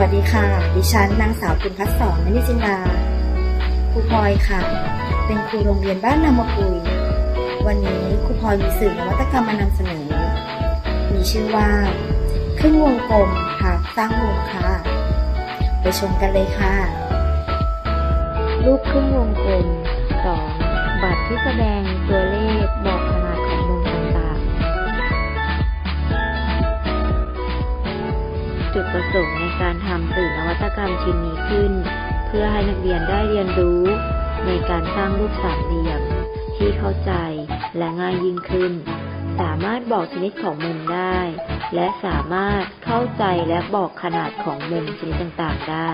วัสดีค่ะ ดิฉันนางสาวปุณพัฒน์สอนมณิจินดาครูพลอยค่ะ เป็นครูโรงเรียนบ้านนามาปุย วันนี้ครูพลอยมีสื่อนวัตกรรมมานำเสนอ มีชื่อว่าครึ่งวงกลมหากสร้างวงค่ะ ไปชมกันเลยค่ะ รูปครึ่งวงกลม 2. บัตรที่แสดงตัว จุดประสงค์ในการทำสื่อนวัตกรรมชิ้นนี้ขึ้น เพื่อให้นักเรียนได้เรียนรู้ในการสร้างรูปสามเหลี่ยม ที่เข้าใจและง่ายยิ่งขึ้น สามารถบอกชนิดของมุมได้ และสามารถเข้าใจและบอกขนาดของมุมชนิดต่างๆได้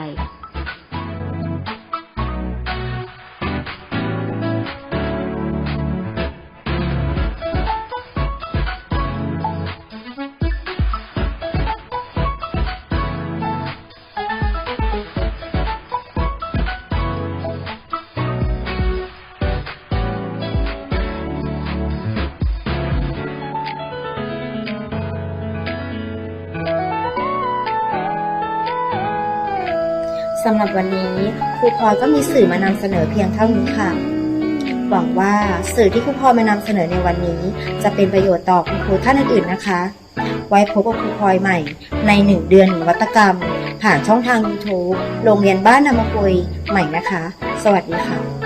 สำหรับวันนี้ครูพลอยก็มีสื่อมานำเสนอเพียงเท่านี้ค่ะ หวังว่าสื่อที่ครูพลอยมานำเสนอในวันนี้ จะเป็นประโยชน์ต่อคุณครูท่านอื่นๆนะคะ ไว้พบกับครูพลอยใหม่ ในหนึ่งเดือนหนึ่งวัตกรรม ผ่านช่องทาง YouTube โรงเรียนบ้านนามกุยใหม่นะคะ สวัสดีค่ะ